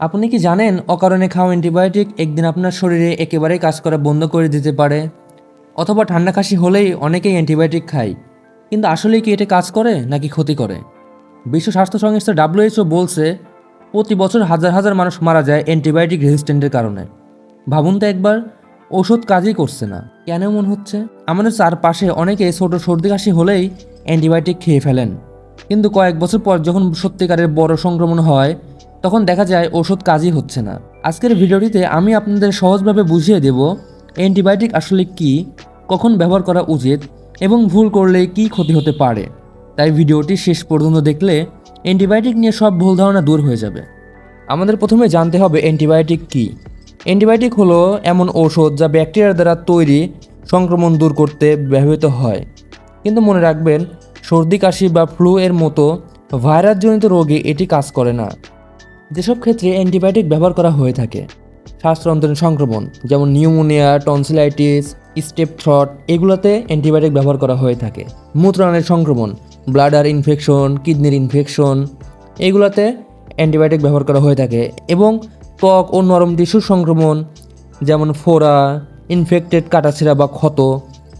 আপনি কি জানেন অকারণে খাওয়া অ্যান্টিবায়োটিক একদিন আপনার শরীরে একেবারেই কাজ করা বন্ধ করে দিতে পারে? অথবা ঠান্ডা কাশি হলেই অনেকেই অ্যান্টিবায়োটিক খায়। কিন্তু আসলেই কি এটা কাজ করে নাকি ক্ষতি করে? বিশ্ব স্বাস্থ্য সংস্থা ডাব্লিউএইচও বলছে, প্রতি বছর হাজার হাজার মানুষ মারা যায় অ্যান্টিবায়োটিক রেজিস্ট্যান্টের কারণে। ভাবুন তো একবার, ওষুধ কাজই করছে না। কেন এমন হচ্ছে? আমাদের চারপাশে অনেকে ছোট সর্দি কাশি হলেই অ্যান্টিবায়োটিক খেয়ে ফেলেন। কিন্তু কয়েক বছর পর যখন সত্যিকারের বড় সংক্রমণ হয় তখন দেখা যায় ওষুধ কাজই হচ্ছে না। আজকের ভিডিওটিতে আমি আপনাদের সহজভাবে বুঝিয়ে দেব অ্যান্টিবায়োটিক আসলে কি, কখন ব্যবহার করা উচিত এবং ভুল করলে কি ক্ষতি হতে পারে। তাই ভিডিওটি শেষ পর্যন্ত দেখলে অ্যান্টিবায়োটিক নিয়ে সব ভুল ধারণা দূর হয়ে যাবে। আমাদের প্রথমে জানতে হবে অ্যান্টিবায়োটিক কী। অ্যান্টিবায়োটিক হলো এমন ঔষধ যা ব্যাকটেরিয়ার দ্বারা তৈরি, সংক্রমণ দূর করতে ব্যবহৃত হয়। কিন্তু মনে রাখবেন, সর্দি, কাশি বা ফ্লু এর মতো ভাইরাসজনিত রোগে এটি কাজ করে না। যেসব ক্ষেত্রে অ্যান্টিবায়োটিক ব্যবহার করা হয়ে থাকে শ্বাসতন্ত্রের সংক্রমণ, যেমন নিউমোনিয়া টনসিলাইটিস স্টেপ থ্রট এগুলোতে অ্যান্টিবায়োটিক ব্যবহার করা হয়ে থাকে। মূত্রাণের সংক্রমণ ব্লাডার ইনফেকশন কিডনির ইনফেকশন এগুলোতে অ্যান্টিবায়োটিক ব্যবহার করা হয়ে থাকে এবং ত্বক ও নরম টিস্যুর সংক্রমণ, যেমন ফোড়া ইনফেক্টেড কাটাছেঁড়া বা ক্ষত,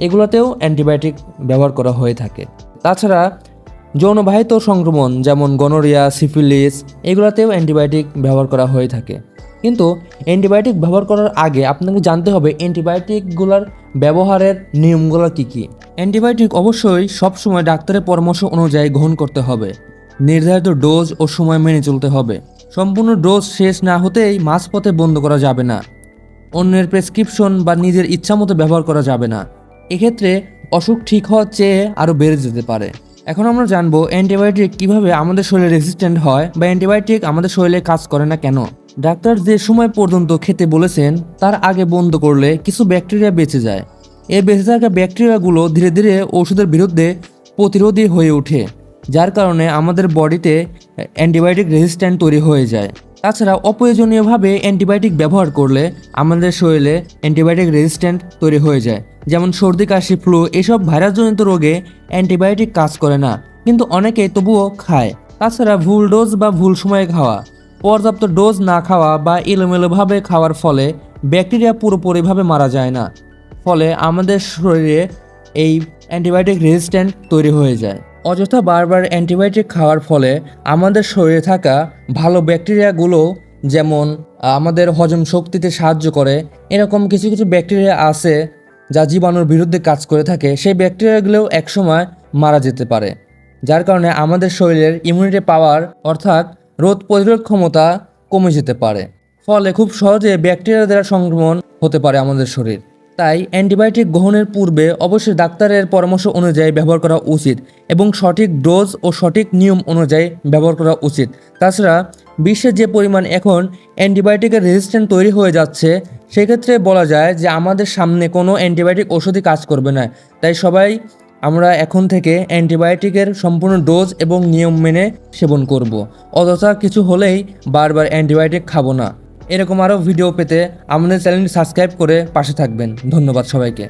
এগুলোতেও অ্যান্টিবায়োটিক ব্যবহার করা হয়ে থাকে। তাছাড়া যৌনবাহিত সংক্রমণ যেমন গনোরিয়া, সিফিলিস, এগুলোতেও অ্যান্টিবায়োটিক ব্যবহার করা হয়ে থাকে। কিন্তু অ্যান্টিবায়োটিক ব্যবহার করার আগে আপনাকে জানতে হবে অ্যান্টিবায়োটিকগুলোর ব্যবহারের নিয়মগুলো কী কী। অ্যান্টিবায়োটিক অবশ্যই সবসময় ডাক্তারের পরামর্শ অনুযায়ী গ্রহণ করতে হবে। নির্ধারিত ডোজ ও সময় মেনে চলতে হবে। সম্পূর্ণ ডোজ শেষ না হতেই মাঝপথে বন্ধ করা যাবে না। অন্যের প্রেসক্রিপশন বা নিজের ইচ্ছামতো ব্যবহার করা যাবে না। এক্ষেত্রে অসুখ ঠিক হওয়ার চেয়ে আরও বেড়ে যেতে পারে। এখন আমরা জানব অ্যান্টিবায়োটিক কীভাবে আমাদের শরীরে রেজিস্ট্যান্ট হয় বা অ্যান্টিবায়োটিক আমাদের শরীরে কাজ করে না কেন? ডাক্তার যে সময় পর্যন্ত খেতে বলেছেন, তার আগে বন্ধ করলে কিছু ব্যাকটেরিয়া বেঁচে যায়। এই বেঁচে থাকা ব্যাকটেরিয়াগুলো ধীরে ধীরে ওষুধের বিরুদ্ধে প্রতিরোধী হয়ে ওঠে, যার কারণে আমাদের বডিতে অ্যান্টিবায়োটিক রেজিস্ট্যান্ট তৈরি হয়ে যায়। তাছাড়া অপ্রয়োজনীয়ভাবে অ্যান্টিবায়োটিক ব্যবহার করলে আমাদের শরীরে অ্যান্টিবায়োটিক রেজিস্ট্যান্ট তৈরি হয়ে যায়। যেমন সর্দি, কাশি, ফ্লু এসব ভাইরাসজনিত রোগে অ্যান্টিবায়োটিক কাজ করে না, কিন্তু অনেকে তবুও খায়। তাছাড়া ভুল ডোজ বা ভুল সময়ে খাওয়া, পর্যাপ্ত ডোজ না খাওয়া বা এলোমেলোভাবে খাওয়ার ফলে ব্যাকটেরিয়া পুরোপুরিভাবে মারা যায় না, ফলে আমাদের শরীরে এই অ্যান্টিবায়োটিক রেজিস্ট্যান্ট তৈরি হয়ে যায়। অযথা বারবার অ্যান্টিবায়োটিক খাওয়ার ফলে আমাদের শরীরে থাকা ভালো ব্যাকটেরিয়াগুলো যেমন আমাদের হজম শক্তিতে সাহায্য করে, এরকম কিছু কিছু ব্যাকটেরিয়া আছে যা জীবাণুর বিরুদ্ধে কাজ করে থাকে। সেই ব্যাকটেরিয়াগুলোও একসময় মারা যেতে পারে, যার কারণে আমাদের শরীরের ইমিউনিটি পাওয়ার অর্থাৎ রোধ প্রতিরোধ ক্ষমতা কমে যেতে পারে। ফলে খুব সহজে ব্যাকটেরিয়া দ্বারা সংক্রমণ হতে পারে আমাদের শরীর। তাই অ্যান্টিবায়োটিক গ্রহণের পূর্বে অবশ্যই ডাক্তারের পরামর্শ অনুযায়ী ব্যবহার করা উচিত এবং সঠিক ডোজ ও সঠিক নিয়ম অনুযায়ী ব্যবহার করা উচিত। তাছাড়া বিশ্বে যে পরিমাণ এখন অ্যান্টিবায়োটিকের রেজিস্ট্যান্ট তৈরি হয়ে যাচ্ছে, সেক্ষেত্রে বলা যায় যে আমাদের সামনে কোনো অ্যান্টিবায়োটিক ওষুধই কাজ করবে না। তাই সবাই আমরা এখন থেকে অ্যান্টিবায়োটিকের সম্পূর্ণ ডোজ এবং নিয়ম মেনে সেবন করব। অযথা কিছু হলেই বারবার অ্যান্টিবায়োটিক খাব না। এরকম আরও ভিডিও পেতে আমাদের চ্যানেলটি সাবস্ক্রাইব করে পাশে থাকবেন। ধন্যবাদ সবাইকে।